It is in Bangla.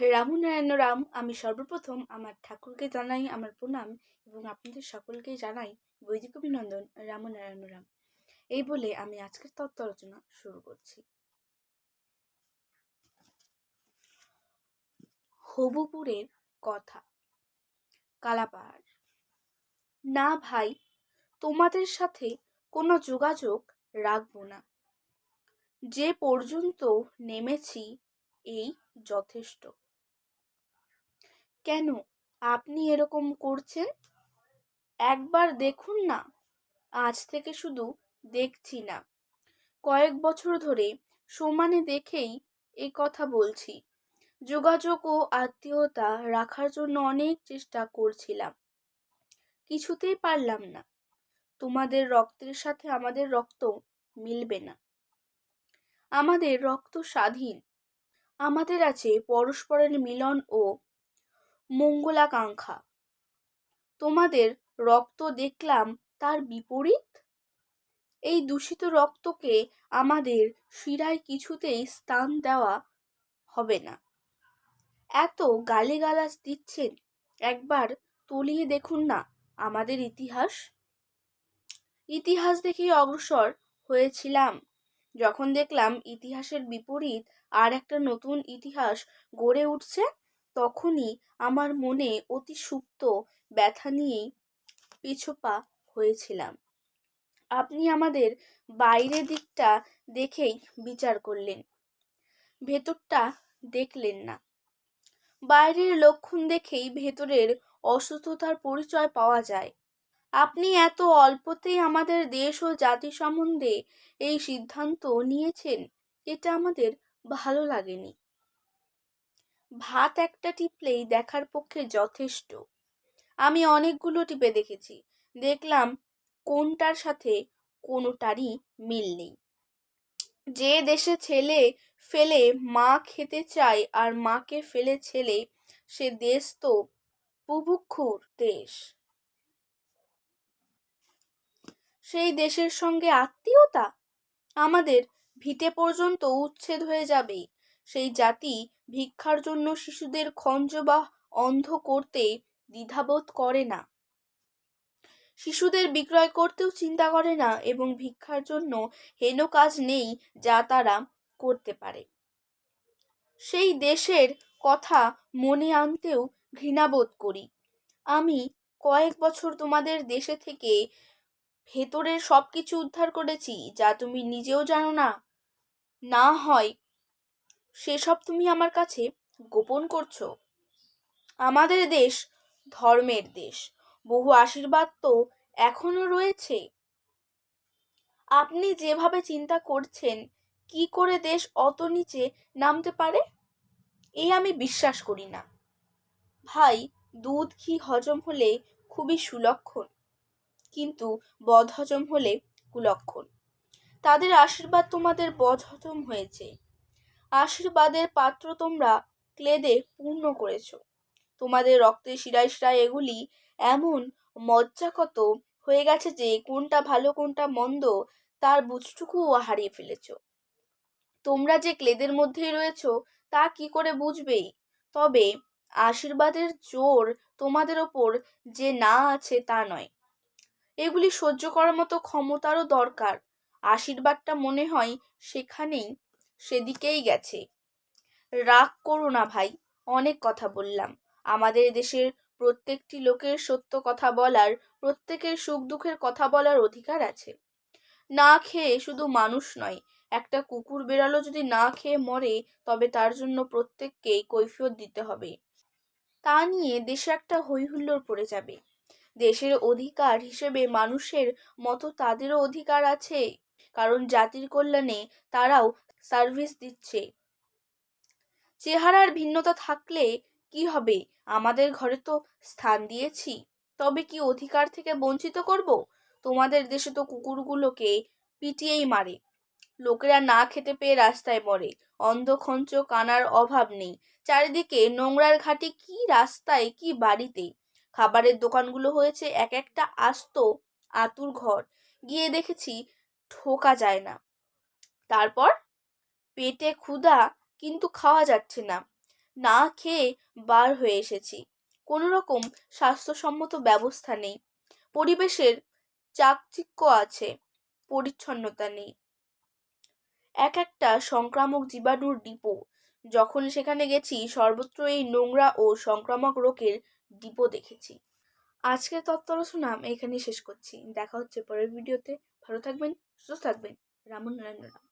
রামনারায়ণ রাম আমি সর্বপ্রথম আমার ঠাকুরকে জানাই আমার প্রণাম এবং আপনাদের সকলকেই জানাই বৈদিক অভিনন্দন রামনারায়ণ রাম। এই বলে আমি আজকের তত্ত্ব আলোচনা শুরু করছি। হবুপুরের কথা, কালাপাহাড়। না ভাই, তোমাদের সাথে কোনো যোগাযোগ রাখব না। যে পর্যন্ত নেমেছি, এই যথেষ্ট। কেন আপনি এরকম করছেন? একবার দেখুন না। আজ থেকে শুধু দেখছি না। কয়েক বছর ধরে সমানে দেখেই এ কথা বলছি। যোগাযোগ ও আত্মীয়তা রাখার জন্য অনেক চেষ্টা করছিলাম। কিছুতেই পারলাম না। তোমাদের রক্তের সাথে আমাদের রক্ত মিলবে না। আমাদের রক্ত স্বাধীন। আমাদের আছে পরস্পরের মিলন ও মঙ্গলাকাঙ্ক্ষা। তোমাদের রক্ত দেখলাম তার বিপরীত? এই দূষিত রক্তকে আমাদের শিরায় কিছুতেই স্থান দেওয়া হবে না। এত গালিগালাজ দিচ্ছেন, একবার তলিয়ে দেখুন না আমাদের ইতিহাস। ইতিহাস দেখেই অগ্রসর হয়েছিলাম, যখন দেখলাম ইতিহাসের বিপরীত আর একটা নতুন ইতিহাস গড়ে উঠছে তখনই আমার মনে অতি সুপ্ত ব্যথা নিয়েই পিছুপা হয়েছিলাম। আপনি আমাদের বাইরের দিকটা দেখেই বিচার করলেন। ভেতরটা দেখলেন না। বাইরের লক্ষণ দেখেই ভেতরের অসুস্থতার পরিচয় পাওয়া যায়। আপনি এত অল্পতেই আমাদের দেশ ও জাতি সম্বন্ধে এই সিদ্ধান্ত নিয়েছেন, এটা আমাদের ভালো লাগেনি। ভাত একটা টিপলেই দেখার পক্ষে যথেষ্ট। আমি অনেকগুলো টিপে দেখেছি। দেখলাম কোনটার সাথে কোনোটারই মিল নেই। যে দেশে ছেলে ফেলে মা খেতে চায় আর মাকে ফেলে ছেলে, সে দেশ তো বুভুক্ষুর দেশ। সেই দেশের সঙ্গে আত্মীয়তা? আমাদের ভিটে পর্যন্ত উচ্ছেদ হয়ে যাবে সেই জাতি ভিক্ষার জন্য শিশুদের খঞ্জ বা অন্ধ করতে দ্বিধাবোধ করে না। শিশুদের বিক্রয় করতেও চিন্তা করে না এবং ভিক্ষার জন্য হেন কাজ নেই যা তারা করতে পারে। সেই দেশের কথা মনে আনতেও ঘৃণাবোধ করি। আমি কয়েক বছর তোমাদের দেশে থেকে ভেতরের সব কিছু উদ্ধার করেছি যা তুমি নিজেও জানো না। না হয় সেসব তুমি আমার কাছে গোপন করছ। আমাদের দেশ ধর্মের দেশ। বহু আশীর্বাদ তো এখনও রয়েছে। আপনি যেভাবে চিন্তা করছেন, কি করে দেশ অত নিচে নামতে পারে? এই আমি বিশ্বাস করি না। ভাই, দুধ, ঘি, হজম হলে খুবই সুলক্ষণ, কিন্তু বদহজম হলে কুলক্ষণ। তাদের আশীর্বাদ তোমাদের বদহজম হয়েছে। আশীর্বাদের পাত্র তোমরা ক্লেদে পূর্ণ করেছ। তোমাদের রক্তে শিরায় শিরায় এগুলি এমন মজ্জাকত হয়ে গেছে যে, কোনটা ভালো, কোনটা মন্দ, তার বুঝটুকুও হারিয়ে ফেলেছ। তোমরা যে ক্লেদের মধ্যেই রয়েছ, তা কি করে বুঝবেই? তবে আশীর্বাদের জোর তোমাদের ওপর যে না আছে তা নয়। এগুলি সহ্য করার মতো ক্ষমতারও দরকার। আশীর্বাদটা মনে হয় সেখানেই সেদিকেই গেছে। রাগ করো না ভাই, অনেক কথা বললাম। আমাদের দেশের প্রত্যেকটি লোকের সত্য কথা বলার, প্রত্যেকের সুখ দুঃখের কথা বলার অধিকার আছে। না খেয়ে শুধু মানুষ নয়, একটা কুকুর বেড়ালো যদি না খেয়ে মরে, তবে তার জন্য প্রত্যেককেই কৈফিয়ত দিতে হবে। তা নিয়ে দেশে একটা হৈহুল্লোড় পড়ে যাবে। দেশের অধিকার হিসেবে মানুষের মতো তাদেরও অধিকার আছে। কারণ জাতির কল্যাণে তারাও সার্ভিস দিচ্ছে। চেহারার ভিন্নতা থাকলে কি হবে? আমাদের ঘরে তো স্থান দিয়েছি। তবে কি অধিকার থেকে বঞ্চিত করব? তোমাদের দেশে তো কুকুরগুলোকে পিটিয়েই মারে। লোকেরা না খেতে পেয়ে রাস্তায় মরে। অন্ধখঞ্চ কানার অভাব নেই। চারিদিকে নোংরার ঘাটি কি রাস্তায়, কি বাড়িতে? খাবারের দোকানগুলো হয়েছে এক একটা আস্ত, আতুর ঘর। গিয়ে দেখেছি ঠোকা যায় না। তারপর পেটে ক্ষুধা কিন্তু খাওয়া যাচ্ছে না। না খেয়ে বার হয়ে এসেছি। কোনো রকম স্বাস্থ্যসম্মত ব্যবস্থা নেই। পরিবেশের চাকচিক্য আছে, পরিচ্ছন্নতা নেই। এক একটা সংক্রামক জীবাণুর ডিপো। যখন সেখানে গেছি, সর্বত্র এই নোংরা ও সংক্রামক রোগের ডিপো দেখেছি। আজকের তত্ত্বালোচনা আমি এখানেই শেষ করছি। দেখা হচ্ছে পরের ভিডিওতে। ভালো থাকবেন। সুস্থ থাকবেন রামন নারায়ণ রাম